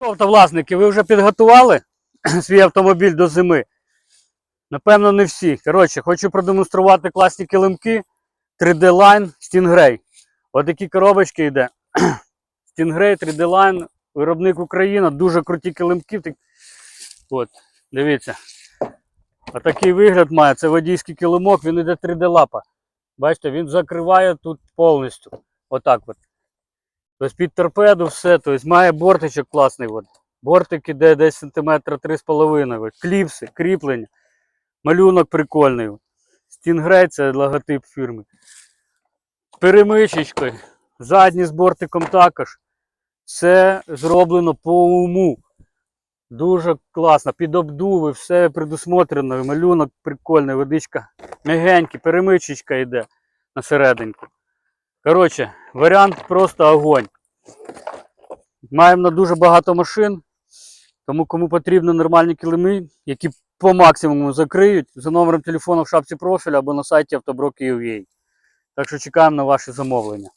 Автовласники, ви вже підготували свій автомобіль до зими? Напевно, не всі. Коротше, хочу продемонструвати класні килимки 3D Line Stingray. Такі коробочки йде. Stingray 3D Line, виробник Україна, дуже круті килимки. От, дивіться. Отакий вигляд має. Це водійський килимок, він іде 3D лапа. Бачите, він закриває тут повністю. Отак от. Тобто під торпеду все, тобто має бортичок класний. От. Бортик іде десь сантиметра 3,5. От. Кліпси, кріплення. Малюнок прикольний. Stingray це логотип фірми. Перемичечкою. Задній з бортиком також. Все зроблено по уму. Дуже класно. Під обдуви, все предусмотрено. Малюнок прикольний, водичка м'ягенький, перемичечка йде на серединку. Коротше, варіант просто огонь. Маємо на дуже багато машин, тому кому потрібні нормальні килими, які по максимуму закриють, за номером телефону в шапці профіля або на сайті автоброк.ua. Так що чекаємо на ваші замовлення.